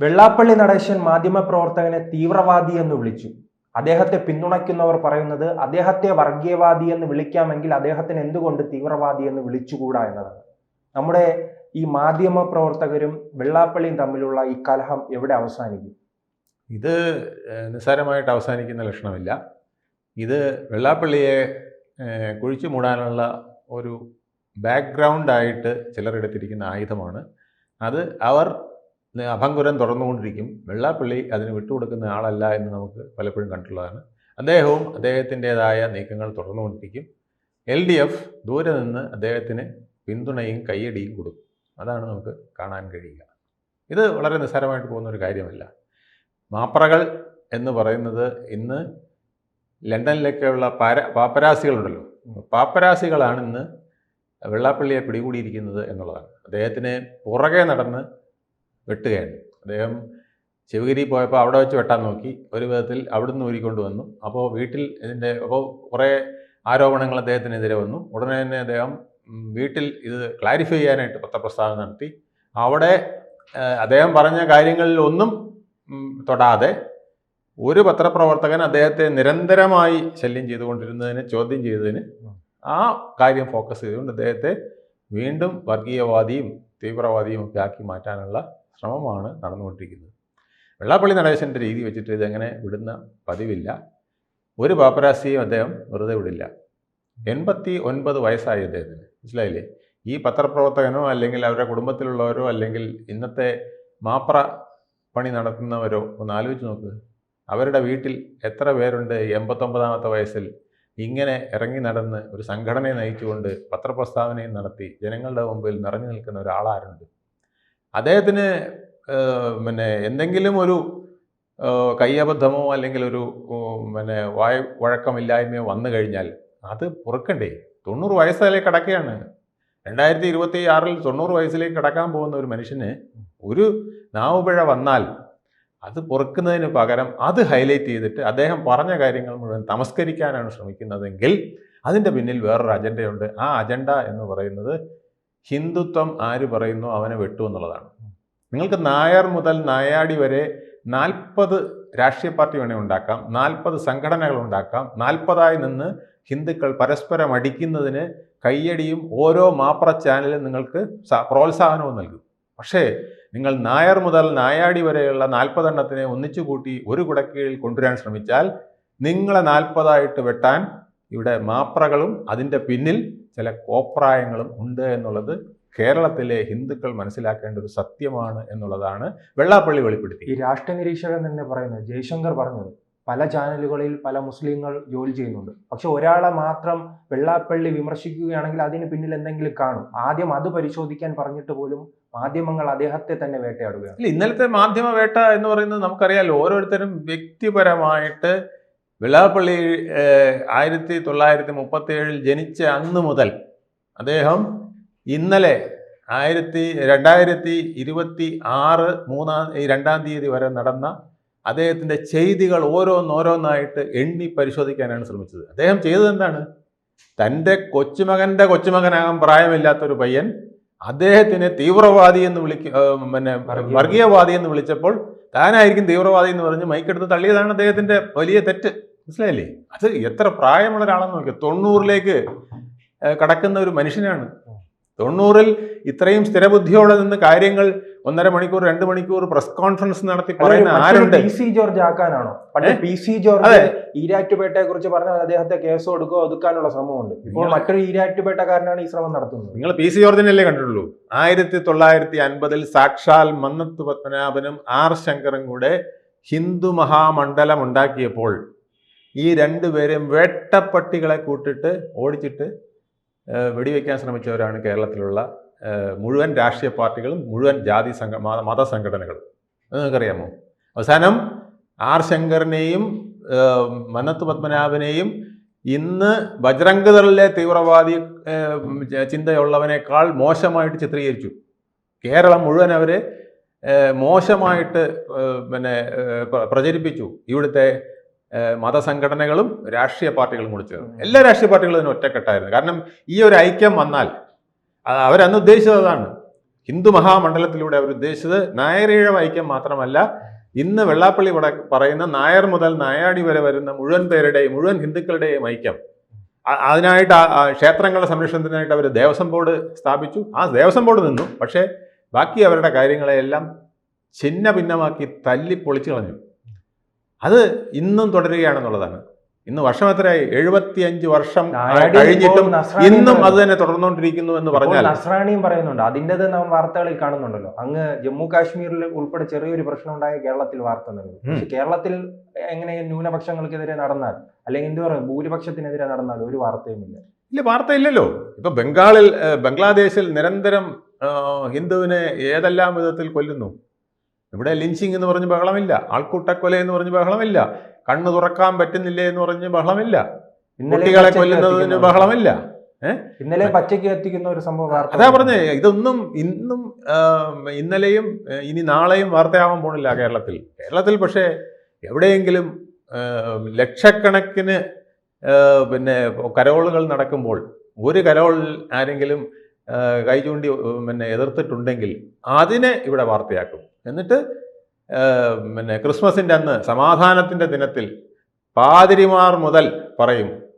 വെള്ളാപ്പള്ളി നടേശൻ മാധ്യമ മാധ്യമപ്രവർത്തകനെ തീവ്രവാദി എന്ന് വിളിച്ചു. അദ്ദേഹത്തെ പിന്തുണയ്ക്കുന്നവർ പറയുന്നത് അദ്ദേഹത്തെ വർഗീയവാദി എന്ന് വിളിക്കാമെങ്കിൽ അദ്ദേഹത്തിന് എന്തുകൊണ്ട് തീവ്രവാദി എന്ന് വിളിച്ചുകൂടാ എന്നതാണ്. നമ്മുടെ ഈ മാധ്യമ പ്രവർത്തകരും വെള്ളാപ്പള്ളിയും തമ്മിലുള്ള ഈ കലഹം എവിടെ അവസാനിക്കും? ഇത് നിസ്സാരമായിട്ട് അവസാനിക്കുന്ന ലക്ഷണമില്ല. ഇത് വെള്ളാപ്പള്ളിയെ കുഴിച്ചു മൂടാനുള്ള ഒരു ബാക്ക്ഗ്രൗണ്ടായിട്ട് ചിലരെടുത്തിരിക്കുന്ന ആയുധമാണ്. അത് അവർ അഭംഗുരം തുറന്നുകൊണ്ടിരിക്കും. വെള്ളാപ്പള്ളി അതിന് വിട്ടുകൊടുക്കുന്ന ആളല്ല എന്ന് നമുക്ക് പലപ്പോഴും കണ്ടിട്ടുള്ളതാണ്. അദ്ദേഹവും അദ്ദേഹത്തിന്റെതായ നീക്കങ്ങൾ തുടർന്നുകൊണ്ടിരിക്കും എൽ ഡി എഫ് ദൂരെ നിന്ന് അദ്ദേഹത്തിന് പിന്തുണയും കയ്യടിയും കൊടുക്കും. അതാണ് നമുക്ക് കാണാൻ കഴിയുക. ഇത് വളരെ നിസ്സാരമായിട്ട് പോകുന്ന ഒരു കാര്യമല്ല. മാപ്രകൾ എന്ന് പറയുന്നത് ഇന്ന് ലണ്ടനിലൊക്കെയുള്ള പാര പാപ്പരാസികളുണ്ടല്ലോ. പാപ്പരാസികളാണ് ഇന്ന് വെള്ളാപ്പള്ളിയെ പിടികൂടിയിരിക്കുന്നത് എന്നുള്ളതാണ്. അദ്ദേഹത്തിന് പുറകെ നടന്ന് വെട്ടുകയാണ് അദ്ദേഹം ശിവഗിരി പോയപ്പോൾ അവിടെ വെച്ച് വെട്ടാൻ നോക്കി. ഒരു വിധത്തിൽ അവിടുന്ന് ഊരിക്കൊണ്ട് വന്നു. അപ്പോൾ വീട്ടിൽ ഇതിന്റെ അപ്പോൾ കുറേ ആരോപണങ്ങൾ അദ്ദേഹത്തിനെതിരെ വന്നു. ഉടനെ തന്നെ അദ്ദേഹം വീട്ടിൽ ഇത് ക്ലാരിഫൈ ചെയ്യാനായിട്ട് പത്രപ്രസ്താവന നടത്തി. അവിടെ അദ്ദേഹം പറഞ്ഞ കാര്യങ്ങളിൽ ഒന്നും തൊടാതെ ഒരു പത്രപ്രവർത്തകൻ അദ്ദേഹത്തെ നിരന്തരമായി ശല്യം ചെയ്തുകൊണ്ടിരുന്നതിന് ചോദ്യം ചെയ്തതിന് ആ കാര്യം ഫോക്കസ് ചെയ്തുകൊണ്ട് അദ്ദേഹത്തെ വീണ്ടും വർഗീയവാദിയും തീവ്രവാദിയും ഒക്കെ ആക്കി മാറ്റാനുള്ള ശ്രമമാണ് നടന്നുകൊണ്ടിരിക്കുന്നത്. വെള്ളാപ്പള്ളി നടേശന്റെ രീതി വെച്ചിട്ട് ഇതങ്ങനെ വിടുന്ന പതിവില്ല. ഒരു പാപ്പരാസിയും അദ്ദേഹം വെറുതെ വിടില്ല. എൺപത്തി ഒൻപത് വയസ്സായി അദ്ദേഹത്തിന്. മനസ്സിലായില്ലേ? ഈ പത്രപ്രവർത്തകനോ അല്ലെങ്കിൽ അവരുടെ കുടുംബത്തിലുള്ളവരോ അല്ലെങ്കിൽ ഇന്നത്തെ മാപ്ര പണി നടത്തുന്നവരോ ഒന്ന് ആലോചിച്ച് നോക്ക്. അവരുടെ വീട്ടിൽ എത്ര പേരുണ്ട്? എൺപത്തൊമ്പതാമത്തെ വയസ്സിൽ ഇങ്ങനെ ഇറങ്ങി നടന്ന് ഒരു സംഘടനയെ നയിച്ചുകൊണ്ട് പത്രപ്രസ്താവനയും നടത്തി ജനങ്ങളുടെ മുമ്പിൽ നിറഞ്ഞു നിൽക്കുന്ന ഒരാളാരുണ്ട്? അദ്ദേഹത്തിന് പിന്നെ എന്തെങ്കിലും ഒരു കയ്യബദ്ധമോ അല്ലെങ്കിൽ ഒരു പിന്നെ വായ വഴക്കമില്ലായ്മയോ വന്നു കഴിഞ്ഞാൽ അത് പൊറുക്കണ്ടേ? തൊണ്ണൂറ് വയസ്സിലേക്ക് കടക്കുകയാണ്. രണ്ടായിരത്തി ഇരുപത്തി ആറിൽ തൊണ്ണൂറ് വയസ്സിലേക്ക് കടക്കാൻ പോകുന്ന ഒരു മനുഷ്യന് ഒരു നാവുപിഴ വന്നാൽ അത് പൊറുക്കുന്നതിന് പകരം അത് ഹൈലൈറ്റ് ചെയ്തിട്ട് അദ്ദേഹം പറഞ്ഞ കാര്യങ്ങൾ മുഴുവൻ തമസ്കരിക്കാനാണ് ശ്രമിക്കുന്നതെങ്കിൽ അതിന്റെ പിന്നിൽ വേറൊരു അജണ്ടയുണ്ട്. ആ അജണ്ട എന്ന് പറയുന്നത് ഹിന്ദുത്വം ആര് പറയുന്നു അവനെ വെട്ടു എന്നുള്ളതാണ്. നിങ്ങൾക്ക് നായർ മുതൽ നായാടി വരെ നാൽപ്പത് രാഷ്ട്രീയ പാർട്ടി വേണേൽ ഉണ്ടാക്കാം നാൽപ്പത് സംഘടനകൾ ഉണ്ടാക്കാം നാൽപ്പതായി നിന്ന് ഹിന്ദുക്കൾ പരസ്പരം അടിക്കുന്നതിന് കയ്യടിയും ഓരോ മാപ്ര ചാനലും നിങ്ങൾക്ക് പ്രോത്സാഹനവും നൽകും. പക്ഷേ നിങ്ങൾ നായർ മുതൽ നായാടി വരെയുള്ള നാൽപ്പതെണ്ണത്തിനെ ഒന്നിച്ചു കൂട്ടി ഒരു കുടക്കീഴിൽ കൊണ്ടുവരാൻ ശ്രമിച്ചാൽ നിങ്ങളെ നാൽപ്പതായിട്ട് വെട്ടാൻ ഇവിടെ മാപ്രകളും അതിന്റെ പിന്നിൽ ചില കോപ്രായങ്ങളും ഉണ്ട് എന്നുള്ളത് കേരളത്തിലെ ഹിന്ദുക്കൾ മനസ്സിലാക്കേണ്ട ഒരു സത്യമാണ് എന്നുള്ളതാണ് വെള്ളാപ്പള്ളി വെളിപ്പെടുത്തി. ഈ രാഷ്ട്രീയ നിരീക്ഷകൻ തന്നെ പറയുന്നത് ജയശങ്കർ പറഞ്ഞത് പല ചാനലുകളിൽ പല മുസ്ലിങ്ങൾ ജോലി ചെയ്യുന്നുണ്ട്. പക്ഷെ ഒരാളെ മാത്രം വെള്ളാപ്പള്ളി വിമർശിക്കുകയാണെങ്കിൽ അതിന് പിന്നിൽ എന്തെങ്കിലും കാണും. ആദ്യം അത് പരിശോധിക്കാൻ പറഞ്ഞിട്ട് പോലും മാധ്യമങ്ങൾ അദ്ദേഹത്തെ തന്നെ വേട്ടയാടുകയാണ്. ഇന്നലത്തെ മാധ്യമ വേട്ട എന്ന് പറയുന്നത് നമുക്കറിയാലോ ഓരോരുത്തരും വ്യക്തിപരമായിട്ട് വെള്ളാപ്പള്ളി ആയിരത്തി തൊള്ളായിരത്തി മുപ്പത്തി ഏഴിൽ ജനിച്ച അന്ന് മുതൽ അദ്ദേഹം ഇന്നലെ ആയിരത്തി രണ്ടായിരത്തി ഇരുപത്തി ആറ് മൂന്നാം ഈ രണ്ടാം തീയതി വരെ നടന്ന അദ്ദേഹത്തിന്റെ ചെയ്തികൾ ഓരോന്നോരോന്നായിട്ട് എണ്ണി പരിശോധിക്കാനാണ് ശ്രമിച്ചത് അദ്ദേഹം ചെയ്തത് എന്താണ് തന്റെ കൊച്ചുമകന്റെ കൊച്ചുമകനാകാൻ പ്രായമില്ലാത്തൊരു പയ്യൻ അദ്ദേഹത്തിനെ തീവ്രവാദി എന്ന് വിളിക്ക പിന്നെ. വർഗീയവാദി എന്ന് വിളിച്ചപ്പോൾ താനായിരിക്കും തീവ്രവാദി എന്ന് പറഞ്ഞ് മൈക്കെടുത്ത് തള്ളിയതാണ് അദ്ദേഹത്തിന്റെ വലിയ തെറ്റ്. മനസ്സിലായില്ലേ? അത് എത്ര പ്രായമുള്ള ഒരാളെന്ന് നോക്കിയോ? തൊണ്ണൂറിലേക്ക് കടക്കുന്ന ഒരു മനുഷ്യനാണ്. തൊണ്ണൂറിൽ ഇത്രയും സ്ഥിരബുദ്ധിയോടെ നിന്ന് കാര്യങ്ങൾ ഒന്നര മണിക്കൂർ രണ്ട് മണിക്കൂർ പ്രസ് കോൺഫറൻസ് നടത്തി പറയുന്ന ആരുണ്ട്? പി സി ജോർജ് ആക്കാനാണോ? പണ്ട് പി സി ജോർജ്. ഈരാറ്റുപേട്ടയെ കുറിച്ച് പറഞ്ഞാൽ അദ്ദേഹത്തെ കേസ് കൊടുക്കുക ഒതുക്കാനുള്ള ശ്രമമുണ്ട്. ഇപ്പോൾ മറ്റൊരു ഈരാറ്റുപേട്ടക്കാരനാണ് ഈ ശ്രമം നടത്തുന്നത്. നിങ്ങൾ പി സി ജോർജിനല്ലേ കണ്ടിട്ടുള്ളൂ. ആയിരത്തി തൊള്ളായിരത്തി അൻപതിൽ സാക്ഷാൽ മന്നത്ത് പത്മനാഭനും ആർ ശങ്കറും കൂടെ ഹിന്ദു മഹാമണ്ഡലം ഉണ്ടാക്കിയപ്പോൾ ഈ രണ്ടുപേരും വേട്ടപ്പട്ടികളെ കൂട്ടിട്ട് ഓടിച്ചിട്ട് വെടിവെക്കാൻ ശ്രമിച്ചവരാണ് കേരളത്തിലുള്ള മുഴുവൻ രാഷ്ട്രീയ പാർട്ടികളും മുഴുവൻ ജാതി സംഘ മത മതസംഘടനകളും അത് നിങ്ങൾക്കറിയാമോ? അവസാനം ആർ ശങ്കറിനെയും മന്നത്ത് പത്മനാഭനെയും ഇന്ന് ബജ്രംഗദളിലെ തീവ്രവാദി ചിന്തയുള്ളവനേക്കാൾ മോശമായിട്ട് ചിത്രീകരിച്ചു. കേരളം മുഴുവൻ അവരെ മോശമായിട്ട് പിന്നെ പ്രചരിപ്പിച്ചു. ഇവിടുത്തെ മതസംഘടനകളും രാഷ്ട്രീയ പാർട്ടികളും കൂടി ചേർന്ന്. എല്ലാ രാഷ്ട്രീയ പാർട്ടികളും ഇതിന് ഒറ്റക്കെട്ടായിരുന്നു. കാരണം ഈ ഒരു ഐക്യം വന്നാൽ അവരന്ന് ഉദ്ദേശിച്ചത് അതാണ്. ഹിന്ദു മഹാമണ്ഡലത്തിലൂടെ അവരുദ്ദേശിച്ചത് നായരീഴ വൈക്കം മാത്രമല്ല ഇന്ന് വെള്ളാപ്പള്ളി പറയുന്ന നായർ മുതൽ നായാടി വരെ വരുന്ന മുഴുവൻ പേരുടെയും മുഴുവൻ ഹിന്ദുക്കളുടെയും ഐക്യം. അതിനായിട്ട് ക്ഷേത്രങ്ങളുടെ സംരക്ഷണത്തിനായിട്ട് അവർ ദേവസ്വം ബോർഡ് സ്ഥാപിച്ചു. ആ ദേവസ്വം ബോർഡ് നിന്നു. പക്ഷേ ബാക്കി അവരുടെ കാര്യങ്ങളെയെല്ലാം ഛിന്ന ഭിന്നമാക്കി തല്ലി പൊളിച്ചു കളഞ്ഞു. അത് ഇന്നും തുടരുകയാണെന്നുള്ളതാണ്. ഇന്ന് വർഷം എത്രയായി? എഴുപത്തിയഞ്ച് വർഷം കഴിഞ്ഞിട്ടും ഇന്നും അത്. തന്നെ തുടർന്നുകൊണ്ടിരിക്കുന്നു എന്ന് പറഞ്ഞാൽ. നസ്രാണിയും പറയുന്നുണ്ട്. അതിന്റെ നാം വാർത്തകളിൽ കാണുന്നുണ്ടല്ലോ. അങ്ങ് ജമ്മു കാശ്മീരിൽ ഉൾപ്പെടെ ചെറിയൊരു പ്രശ്നം ഉണ്ടായ കേരളത്തിൽ വാർത്ത നൽകും. പക്ഷെ കേരളത്തിൽ എങ്ങനെ ന്യൂനപക്ഷങ്ങൾക്കെതിരെ നടന്നാൽ അല്ലെങ്കിൽ എന്ത് പറയും ഭൂരിപക്ഷത്തിനെതിരെ നടന്നാൽ ഒരു വാർത്തയുമില്ല ഇല്ല. വാർത്തയില്ലല്ലോ. ഇപ്പൊ ബംഗാളിൽ ബംഗ്ലാദേശിൽ നിരന്തരം ഹിന്ദുവിനെ ഏതെല്ലാം വിധത്തിൽ കൊല്ലുന്നു? ഇവിടെ ലിഞ്ചിങ് എന്ന് പറഞ്ഞ് ബഹളമില്ല. ആൾക്കൂട്ടക്കൊല എന്ന് പറഞ്ഞ് ബഹളമില്ല. കണ്ണു തുറക്കാൻ പറ്റുന്നില്ല എന്ന് പറഞ്ഞ് ബഹളമില്ല. കുട്ടികളെ കൊല്ലുന്നതിന് കത്തിക്കുന്ന ബഹളമില്ല. ഇന്നലെ പച്ചയ്ക്ക് എത്തിക്കുന്ന ഒരു സംഭവം അതാ പറഞ്ഞേ ഇതൊന്നും ഇന്നും ഇന്നലെയും ഇനി നാളെയും വാർത്തയാവാൻ പോണില്ല കേരളത്തിൽ. കേരളത്തിൽ പക്ഷേ എവിടെയെങ്കിലും ലക്ഷക്കണക്കിന് പിന്നെ കരോളുകൾ നടക്കുമ്പോൾ ഒരു കരോളിൽ ആരെങ്കിലും കൈ ചൂണ്ടി പിന്നെ എതിർത്തിട്ടുണ്ടെങ്കിൽ അതിനെ ഇവിടെ വാർത്തയാക്കും. എന്നിട്ട് പിന്നെ ക്രിസ്മസിന്റെ അന്ന് സമാധാനത്തിന്റെ ദിനത്തിൽ പാതിരിമാർ മുതൽ പറയും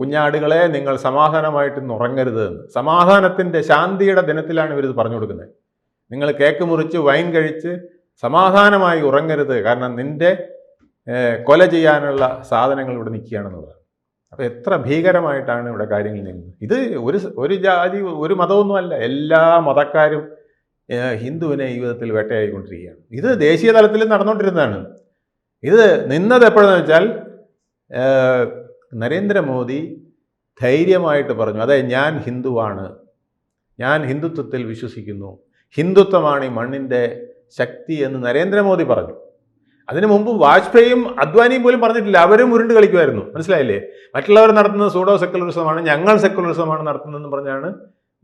കുഞ്ഞാടുകളെ നിങ്ങൾ സമാധാനമായിട്ട് ഉറങ്ങരുത് എന്ന്. സമാധാനത്തിന്റെ ശാന്തിയുടെ ദിനത്തിലാണ് ഇവരിത് പറഞ്ഞു കൊടുക്കുന്നത്. നിങ്ങൾ കേക്ക് മുറിച്ച് വൈൻ കഴിച്ച് സമാധാനമായി ഉറങ്ങരുത്. കാരണം നിന്റെ കൊല ചെയ്യാനുള്ള സാധനങ്ങൾ ഇവിടെ നിൽക്കുകയാണെന്നുള്ളത്. അപ്പോൾ എത്ര ഭീകരമായിട്ടാണ് ഇവിടെ കാര്യങ്ങൾ നീങ്ങുന്നത് ഇത് ഒരു ഒരു ജാതി ഒരു മതമൊന്നുമല്ല. എല്ലാ മതക്കാരും ഹിന്ദുവിനെ ജീവിതത്തിൽ വേട്ടയായിക്കൊണ്ടിരിക്കുകയാണ് ഇത് ദേശീയ തലത്തിൽ നടന്നുകൊണ്ടിരുന്നതാണ് ഇത് നിന്നത് എപ്പോഴെന്ന് വെച്ചാൽ നരേന്ദ്രമോദി ധൈര്യമായിട്ട് പറഞ്ഞു അതെ ഞാൻ ഹിന്ദുവാണ്. ഞാൻ ഹിന്ദുത്വത്തിൽ വിശ്വസിക്കുന്നു. ഹിന്ദുത്വമാണ് ഈ മണ്ണിന്റെ ശക്തി എന്ന് നരേന്ദ്രമോദി പറഞ്ഞു. അതിനു മുമ്പ് വാജ്പേയിയും അദ്വാനിയും പോലും പറഞ്ഞിട്ടില്ല. അവരും ഉരുണ്ട് കളിക്കുമായിരുന്നു. മനസ്സിലായില്ലേ? മറ്റുള്ളവർ നടത്തുന്നത് സൂഡോ സെക്കുലറിസമാണ് ഞങ്ങൾ സെക്കുലറിസമാണ് നടത്തുന്നതെന്ന് പറഞ്ഞാണ്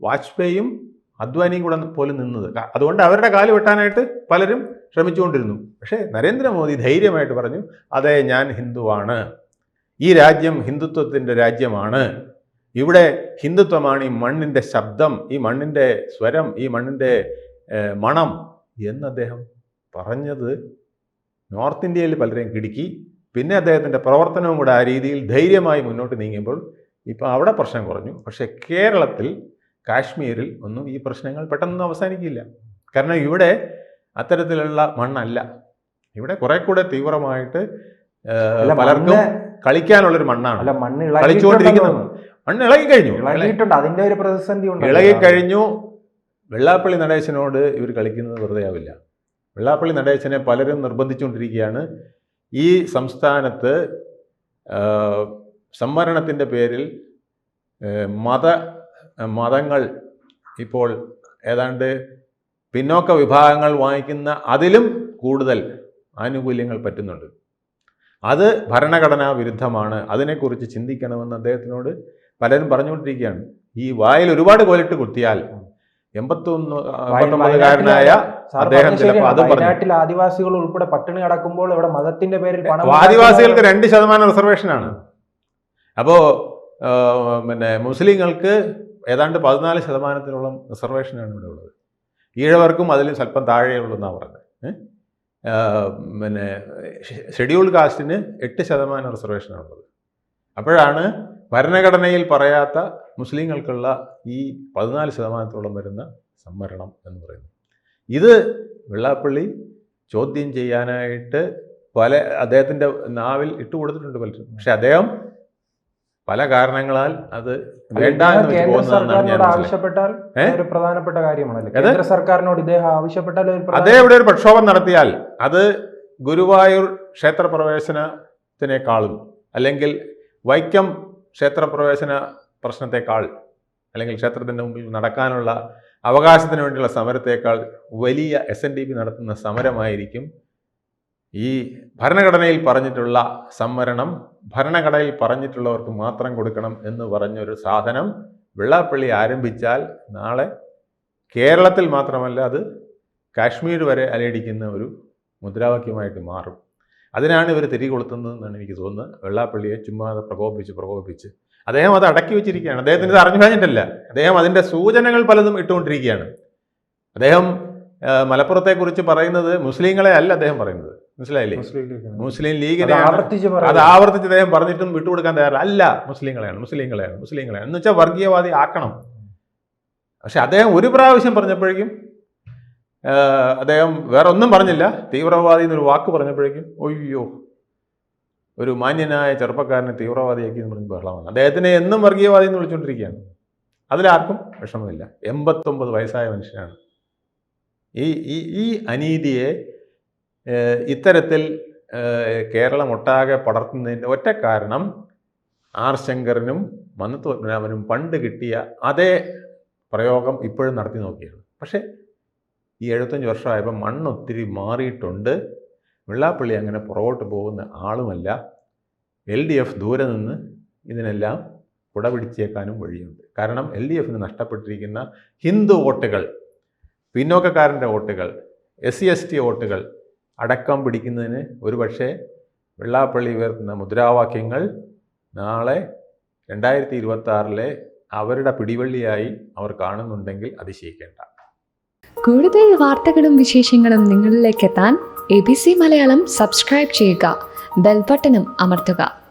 വാജ്പേയിയും അദ്വാനിയും കൂടെ പോലും നിന്നത്. അതുകൊണ്ട് അവരുടെ കാൽ വെട്ടാനായിട്ട് പലരും ശ്രമിച്ചുകൊണ്ടിരുന്നു. പക്ഷേ നരേന്ദ്രമോദി ധൈര്യമായിട്ട് പറഞ്ഞു അതെ ഞാൻ ഹിന്ദുവാണ്. ഈ രാജ്യം ഹിന്ദുത്വത്തിന്റെ രാജ്യമാണ്. ഇവിടെ ഹിന്ദുത്വമാണ് ഈ മണ്ണിന്റെ ശബ്ദം ഈ മണ്ണിന്റെ സ്വരം ഈ മണ്ണിന്റെ മണം. എന്ന് അദ്ദേഹം പറഞ്ഞത് നോർത്ത് ഇന്ത്യയിൽ പലരെയും കിടുക്കി. പിന്നെ അദ്ദേഹത്തിന്റെ പ്രവർത്തനവും കൂടെ ആ രീതിയിൽ ധൈര്യമായി മുന്നോട്ട് നീങ്ങുമ്പോൾ ഇപ്പോൾ അവിടെ പ്രശ്നം കുറഞ്ഞു. പക്ഷേ കേരളത്തിൽ കാശ്മീരിൽ ഒന്നും ഈ പ്രശ്നങ്ങൾ പെട്ടെന്ന് അവസാനിക്കില്ല. കാരണം ഇവിടെ അത്തരത്തിലുള്ള മണ്ണല്ല. ഇവിടെ കുറെ കൂടെ തീവ്രമായിട്ട് പലർക്കും കളിക്കാനുള്ളൊരു മണ്ണാണ്. അല്ല മണ്ണ് കളിച്ചുകൊണ്ടിരിക്കുന്നു. ഇളകിയിട്ടുണ്ടെന്ന് മണ്ണ് ഇളകി കഴിഞ്ഞു. അതിന്റെ ഒരു പ്രതിസന്ധി ഉണ്ട്. ഇളകി കഴിഞ്ഞു. വെള്ളാപ്പള്ളി നടേശനോട് ഇവർ കളിക്കുന്നത് വെറുതെ ആവില്ല. വെള്ളാപ്പള്ളി നടേശനെ പലരും നിർബന്ധിച്ചുകൊണ്ടിരിക്കുകയാണ്. ഈ സംസ്ഥാനത്ത് സംവരണത്തിന്റെ പേരിൽ മത മതങ്ങൾ ഇപ്പോൾ ഏതാണ്ട് പിന്നോക്ക വിഭാഗങ്ങൾ വാങ്ങിക്കുന്ന അതിലും കൂടുതൽ ആനുകൂല്യങ്ങൾ പറ്റുന്നുണ്ട് അത് ഭരണഘടനാ വിരുദ്ധമാണ് അതിനെക്കുറിച്ച് ചിന്തിക്കണമെന്ന് അദ്ദേഹത്തിനോട് പലരും പറഞ്ഞുകൊണ്ടിരിക്കുകയാണ് ഈ വായിൽ ഒരുപാട് കോലിട്ട് കുത്തിയാൽ എൺപത്തൊന്ന് എൺപത്തൊമ്പതുകാരനായ അദ്ദേഹം ചിലപ്പോൾ. അത്. വയനാട്ടിൽ ആദിവാസികൾ ഉൾപ്പെടെ പട്ടിണി കിടക്കുമ്പോൾ ഇവിടെ മതത്തിന്റെ പേരിൽ ആദിവാസികൾക്ക് രണ്ട് ശതമാനം റിസർവേഷനാണ് അപ്പോൾ പിന്നെ മുസ്ലിങ്ങൾക്ക് ഏതാണ്ട് പതിനാല് ശതമാനത്തിനോളം റിസർവേഷനാണ് ഇവിടെ ഉള്ളത്. ഈഴവർക്കും അതിൽ സ്വല്പം താഴെയുള്ളതെന്നാണ് പറഞ്ഞത് പിന്നെ ഷെഡ്യൂൾഡ് കാസ്റ്റിന് എട്ട് ശതമാനം റിസർവേഷനാണുള്ളത് അപ്പോഴാണ് ഭരണഘടനയിൽ പറയാത്ത മുസ്ലിങ്ങൾക്കുള്ള ഈ പതിനാല് ശതമാനത്തോളം വരുന്ന സംവരണം എന്ന് പറയുന്നത്. ഇത് വെള്ളാപ്പള്ളി ചോദ്യം ചെയ്യാനായിട്ട് പല അദ്ദേഹത്തിന്റെ നാവിൽ ഇട്ട് കൊടുത്തിട്ടുണ്ട് പലരും. പക്ഷെ അദ്ദേഹം പല കാരണങ്ങളാൽ അത് വേണ്ട ആവശ്യപ്പെട്ടാൽ? ഒരു പ്രധാനപ്പെട്ട കാര്യമാണല്ലോ കേന്ദ്ര സർക്കാരിനോട് ഇദ്ദേഹം ആവശ്യപ്പെട്ടാൽ അതേ ഇവിടെ ഒരു പ്രക്ഷോഭം നടത്തിയാൽ അത് ഗുരുവായൂർ ക്ഷേത്രപ്രവേശനത്തിനേക്കാളും അല്ലെങ്കിൽ വൈക്കം ക്ഷേത്രപ്രവേശന പ്രശ്നത്തെക്കാൾ അല്ലെങ്കിൽ ക്ഷേത്രത്തിന്റെ മുമ്പിൽ നടക്കാനുള്ള അവകാശത്തിന് വേണ്ടിയുള്ള സമരത്തേക്കാൾ വലിയ എസ് എൻ ഡി പി നടത്തുന്ന സമരമായിരിക്കും ഈ ഭരണഘടനയിൽ പറഞ്ഞിട്ടുള്ള സംവരണം ഭരണഘടനയിൽ പറഞ്ഞിട്ടുള്ളവർക്ക് മാത്രം കൊടുക്കണം എന്ന് പറഞ്ഞൊരു സാധനം വെള്ളാപ്പള്ളി ആരംഭിച്ചാൽ നാളെ കേരളത്തിൽ മാത്രമല്ല അത് കാശ്മീർ വരെ അലയടിക്കുന്ന ഒരു മുദ്രാവാക്യമായിട്ട് മാറും. അതിനാണ് ഇവർ തിരികൊളുത്തുന്നതെന്നാണ് എനിക്ക് തോന്നുന്നത്. വെള്ളാപ്പള്ളിയെ ചുമ്മാ പ്രകോപിപ്പിച്ച് പ്രകോപിപ്പിച്ച് അദ്ദേഹം അത് അടക്കി വെച്ചിരിക്കുകയാണ്. അദ്ദേഹത്തിന് ഇത് അറിഞ്ഞു കഴിഞ്ഞിട്ടല്ല. അദ്ദേഹം അതിന്റെ സൂചനകൾ പലതും ഇട്ടുകൊണ്ടിരിക്കുകയാണ്. അദ്ദേഹം മലപ്പുറത്തെക്കുറിച്ച് പറയുന്നത് മുസ്ലിങ്ങളെ അല്ല അദ്ദേഹം പറയുന്നത്. മനസ്സിലായില്ലേ? മുസ്ലിം ലീഗിനെ മുസ്ലിം അത് ആവർത്തിച്ച് അത് പറയുന്നു. ആവർത്തിച്ച് അദ്ദേഹം പറഞ്ഞിട്ടും വിട്ടുകൊടുക്കാൻ തയ്യാറില്ല. അല്ല മുസ്ലിങ്ങളെയാണ് മുസ്ലിങ്ങളെയാണ് മുസ്ലിങ്ങളെയാണ്. എന്ന് വെച്ചാൽ വർഗീയവാദി ആക്കണം. പക്ഷെ അദ്ദേഹം ഒരു പ്രാവശ്യം പറഞ്ഞപ്പോഴേക്കും അദ്ദേഹം വേറെ ഒന്നും പറഞ്ഞില്ല. തീവ്രവാദി എന്നൊരു വാക്ക് പറഞ്ഞപ്പോഴേക്കും ഒയ്യോ ഒരു മാന്യനായ ചെറുപ്പക്കാരനെ തീവ്രവാദിയാക്കി എന്ന് പറഞ്ഞ് ബഹളമാണ് അദ്ദേഹത്തിനെ എന്നും വർഗീയവാദി എന്ന് വിളിച്ചുകൊണ്ടിരിക്കുകയാണ്. അതിലാർക്കും വിഷമമില്ല. എൺപത്തൊമ്പത് വയസ്സായ മനുഷ്യനാണ്. ഈ ഈ ഈ അനീതിയെ ഇത്തരത്തിൽ കേരളം ഒട്ടാകെ പടർത്തുന്നതിന്റെ ഒറ്റ കാരണം ആർ ശങ്കറിനും മന്നത്ത് പത്മനാഭനും പണ്ട് കിട്ടിയ അതേ പ്രയോഗം ഇപ്പോഴും നടത്തി നോക്കിയാണ്. പക്ഷേ ഈ എഴുപത്തഞ്ച് വർഷമായപ്പോൾ മണ്ണൊത്തിരി മാറിയിട്ടുണ്ട്. വെള്ളാപ്പള്ളി അങ്ങനെ പുറകോട്ട് പോകുന്ന ആളുമല്ല. എൽ ഡി എഫ് ദൂരെ നിന്ന് ഇതിനെല്ലാം കുട പിടിച്ചേക്കാനും വഴിയുണ്ട്. കാരണം എൽ ഡി എഫിന് നഷ്ടപ്പെട്ടിരിക്കുന്ന ഹിന്ദു വോട്ടുകൾ പിന്നോക്കക്കാരന്റെ വോട്ടുകൾ എസ് സി എസ് ടി വോട്ടുകൾ അടക്കം പിടിക്കുന്നതിന് ഒരുപക്ഷെ വെള്ളാപ്പള്ളി ഉയർത്തുന്ന മുദ്രാവാക്യങ്ങൾ നാളെ രണ്ടായിരത്തി ഇരുപത്തി അവരുടെ പിടിവള്ളിയായി അവർ കാണുന്നുണ്ടെങ്കിൽ അതിശയിക്കേണ്ട. കൂടുതൽ വാർത്തകളും വിശേഷങ്ങളും നിങ്ങളിലേക്ക് എത്താൻ A B C Malayalam subscribe ചെയ്യുക. ബെൽബട്ടനും അമർത്തുക.